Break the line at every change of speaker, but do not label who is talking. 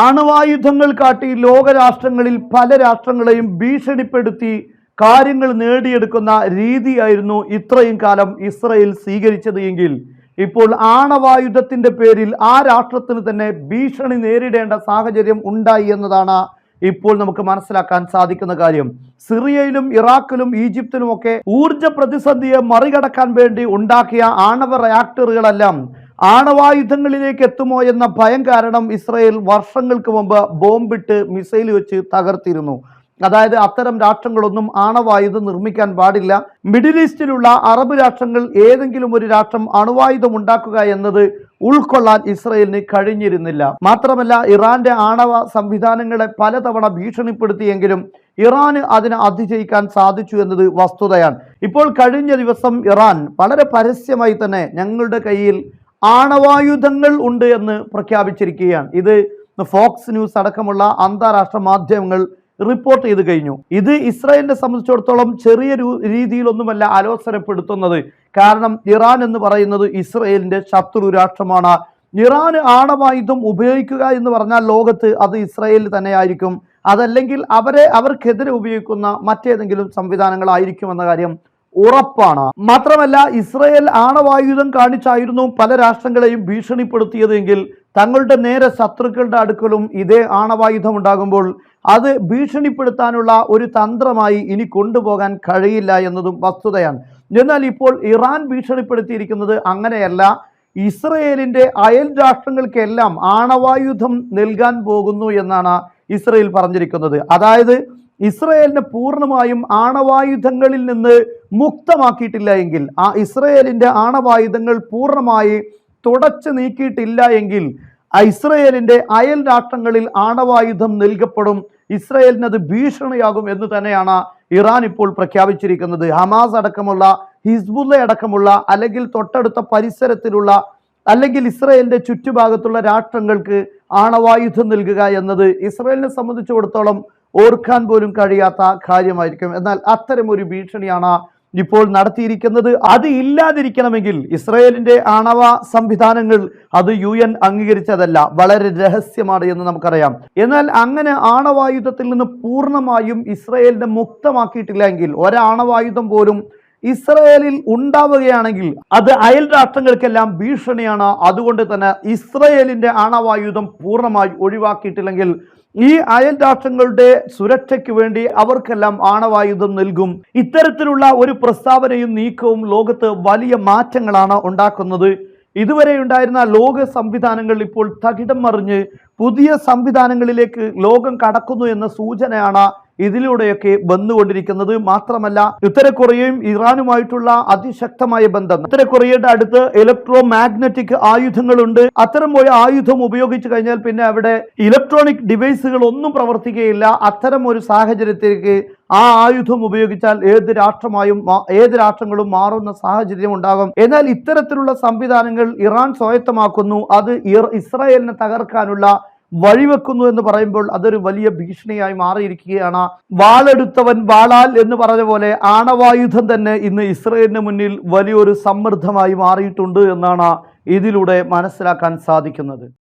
ആണവായുധങ്ങൾ കാട്ടി ലോകരാഷ്ട്രങ്ങളിൽ പല രാഷ്ട്രങ്ങളെയും ഭീഷണിപ്പെടുത്തി കാര്യങ്ങൾ നേടിയെടുക്കുന്ന രീതിയായിരുന്നു ഇത്രയും കാലം ഇസ്രയേൽ സ്വീകരിച്ചത് എങ്കിൽ. ഇപ്പോൾ ആണവായുധത്തിന്റെ പേരിൽ ആ രാഷ്ട്രത്തിന് തന്നെ ഭീഷണി നേരിടേണ്ട സാഹചര്യം ഉണ്ടായി എന്നതാണ് ഇപ്പോൾ നമുക്ക് മനസ്സിലാക്കാൻ സാധിക്കുന്ന കാര്യം. സിറിയയിലും ഇറാഖിലും ഈജിപ്തിലുമൊക്കെ ഊർജ പ്രതിസന്ധിയെ മറികടക്കാൻ വേണ്ടി ഉണ്ടാക്കിയ ആണവ റിയാക്ടറുകളെല്ലാം ആണവായുധങ്ങളിലേക്ക് എത്തുമോ എന്ന ഭയം കാരണം ഇസ്രയേൽ വർഷങ്ങൾക്ക് മുമ്പ് ബോംബിട്ട് മിസൈൽ വെച്ച് തകർത്തിരുന്നു. അതായത് അത്തരം രാഷ്ട്രങ്ങളൊന്നും ആണവായുധം നിർമ്മിക്കാൻ പാടില്ല. മിഡിൽ ഈസ്റ്റിലുള്ള അറബ് രാഷ്ട്രങ്ങൾ ഏതെങ്കിലും ഒരു രാഷ്ട്രം അണുവായുധം ഉണ്ടാക്കുക എന്നത് ഉൾക്കൊള്ളാൻ ഇസ്രയേലിന് കഴിഞ്ഞിരുന്നില്ല. മാത്രമല്ല ഇറാന്റെ ആണവ സംവിധാനങ്ങളെ പലതവണ ഭീഷണിപ്പെടുത്തിയെങ്കിലും ഇറാന് അതിനെ അതിജയിക്കാൻ സാധിച്ചു എന്നത് വസ്തുതയാണ്. ഇപ്പോൾ കഴിഞ്ഞ ദിവസം ഇറാൻ വളരെ പരസ്യമായി തന്നെ ഞങ്ങളുടെ കയ്യിൽ ആണവായുധങ്ങൾ ഉണ്ട് എന്ന് പ്രഖ്യാപിച്ചിരിക്കുകയാണ്. ഇത് ഫോക്സ് ന്യൂസ് അടക്കമുള്ള അന്താരാഷ്ട്ര മാധ്യമങ്ങൾ റിപ്പോർട്ട് ചെയ്ത് കഴിഞ്ഞു. ഇത് ഇസ്രായേലിനെ സംബന്ധിച്ചിടത്തോളം ചെറിയ രീതിയിലൊന്നുമല്ല അലോസരപ്പെടുത്തുന്നത്. കാരണം ഇറാൻ എന്ന് പറയുന്നത് ഇസ്രയേലിന്റെ ശത്രു രാഷ്ട്രമാണ്. ഇറാൻ ആണവായുധം ഉപയോഗിക്കുക എന്ന് പറഞ്ഞാൽ ലോകത്ത് അത് ഇസ്രായേലിൽ തന്നെയായിരിക്കും. അതല്ലെങ്കിൽ അവരെ അവർക്കെതിരെ ഉപയോഗിക്കുന്ന മറ്റേതെങ്കിലും സംവിധാനങ്ങളായിരിക്കുമെന്ന കാര്യം ഉറപ്പാണ്. മാത്രമല്ല ഇസ്രയേൽ ആണവായുധം കാണിച്ചായിരുന്നു പല രാഷ്ട്രങ്ങളെയും ഭീഷണിപ്പെടുത്തിയതെങ്കിൽ തങ്ങളുടെ നേരെ ശത്രുക്കളുടെ അടുക്കലും ഇതേ ആണവായുധം ഉണ്ടാകുമ്പോൾ അത് ഭീഷണിപ്പെടുത്താനുള്ള ഒരു തന്ത്രമായി ഇനി കൊണ്ടുപോകാൻ കഴിയില്ല എന്നതും വസ്തുതയാണ്. എന്നാൽ ഇപ്പോൾ ഇറാൻ ഭീഷണിപ്പെടുത്തിയിരിക്കുന്നത് അങ്ങനെയല്ല. ഇസ്രയേലിന്റെ അയൽ രാഷ്ട്രങ്ങൾക്കെല്ലാം ആണവായുധം നൽകാൻ പോകുന്നു എന്നാണ് ഇസ്രയേൽ പറഞ്ഞിരിക്കുന്നത്. അതായത് ഇസ്രയേലിനെ പൂർണമായും ആണവായുധങ്ങളിൽ നിന്ന് മുക്തമാക്കിയിട്ടില്ല എങ്കിൽ ആ ഇസ്രയേലിന്റെ ആണവായുധങ്ങൾ പൂർണമായി തുടച്ചു നീക്കിയിട്ടില്ല എങ്കിൽ ആ ഇസ്രയേലിന്റെ അയൽ രാഷ്ട്രങ്ങളിൽ ആണവായുധം നൽകപ്പെടും ഇസ്രയേലിന് അത് ഭീഷണിയാകും എന്ന് തന്നെയാണ് ഇറാൻ ഇപ്പോൾ പ്രഖ്യാപിച്ചിരിക്കുന്നത്. ഹമാസ് അടക്കമുള്ള ഹിസ്ബുല്ല അടക്കമുള്ള അല്ലെങ്കിൽ തൊട്ടടുത്ത പരിസരത്തിലുള്ള അല്ലെങ്കിൽ ഇസ്രയേലിന്റെ ചുറ്റുഭാഗത്തുള്ള രാഷ്ട്രങ്ങൾക്ക് ആണവായുധം നൽകുക എന്നത് ഇസ്രയേലിനെ സംബന്ധിച്ചിടത്തോളം ഓർക്കാൻ പോലും കഴിയാത്ത കാര്യമായിരിക്കും. എന്നാൽ അത്തരം ഒരു ഭീഷണിയാണ് ഇപ്പോൾ നടത്തിയിരിക്കുന്നത് അത് ഇല്ലാതിരിക്കണമെങ്കിൽ ഇസ്രയേലിന്റെ ആണവ സംവിധാനങ്ങൾ അത് യു എൻ അംഗീകരിച്ചതല്ല വളരെ രഹസ്യമാണ് എന്ന് നമുക്കറിയാം. എന്നാൽ അങ്ങനെ ആണവായുധത്തിൽ നിന്ന് പൂർണമായും ഇസ്രയേലിനെ മുക്തമാക്കിയിട്ടില്ല എങ്കിൽ ഒരാണവായുധം പോലും ഇസ്രയേലിൽ ഉണ്ടാവുകയാണെങ്കിൽ അത് അയൽ രാഷ്ട്രങ്ങൾക്കെല്ലാം ഭീഷണിയാണ്. അതുകൊണ്ട് തന്നെ ഇസ്രയേലിന്റെ ആണവായുധം പൂർണമായി ഒഴിവാക്കിയിട്ടില്ലെങ്കിൽ ഈ അയൽ രാഷ്ട്രങ്ങളുടെ സുരക്ഷയ്ക്ക് വേണ്ടി അവർക്കെല്ലാം ആണവായുധം നൽകും. ഇത്തരത്തിലുള്ള ഒരു പ്രസ്താവനയും നീക്കവും ലോകത്ത് വലിയ മാറ്റങ്ങളാണ് ഉണ്ടാക്കുന്നത്. ഇതുവരെ ഉണ്ടായിരുന്ന ലോക സംവിധാനങ്ങൾ ഇപ്പോൾ തകിടം മറിഞ്ഞ് പുതിയ സംവിധാനങ്ങളിലേക്ക് ലോകം കടക്കുന്നു എന്ന സൂചനയാണ് ഇതിലൂടെയൊക്കെ വന്നുകൊണ്ടിരിക്കുന്നത് മാത്രമല്ല ഉത്തരകൊറിയയും ഇറാനുമായിട്ടുള്ള അതിശക്തമായ ബന്ധം. ഉത്തരകൊറിയയുടെ അടുത്ത് ഇലക്ട്രോ മാഗ്നറ്റിക് ആയുധങ്ങളുണ്ട്. അത്തരം ഒരു ആയുധം ഉപയോഗിച്ചു കഴിഞ്ഞാൽ പിന്നെ അവിടെ ഇലക്ട്രോണിക് ഡിവൈസുകൾ ഒന്നും പ്രവർത്തിക്കുകയില്ല. അത്തരം ഒരു സാഹചര്യത്തിലേക്ക് ആ ആയുധം ഉപയോഗിച്ചാൽ ഏത് രാഷ്ട്രമായും ഏത് രാഷ്ട്രങ്ങളും മാറുന്ന സാഹചര്യം ഉണ്ടാകും. എന്നാൽ ഇത്തരത്തിലുള്ള സംവിധാനങ്ങൾ ഇറാൻ സ്വായത്തമാക്കുന്നു. അത് ഇസ്രായേലിനെ തകർക്കാനുള്ള വഴിവെക്കുന്നു എന്ന് പറയുമ്പോൾ അതൊരു വലിയ ഭീഷണിയായി മാറിയിരിക്കുകയാണ്. വാളെടുത്തവൻ വാളാൽ എന്ന് പറഞ്ഞ പോലെ ആണവായുധം തന്നെ ഇന്ന് ഇസ്രയേലിന് മുന്നിൽ വലിയൊരു സമ്മർദ്ദമായി മാറിയിട്ടുണ്ട് എന്നാണ് ഇതിലൂടെ മനസ്സിലാക്കാൻ സാധിക്കുന്നത്.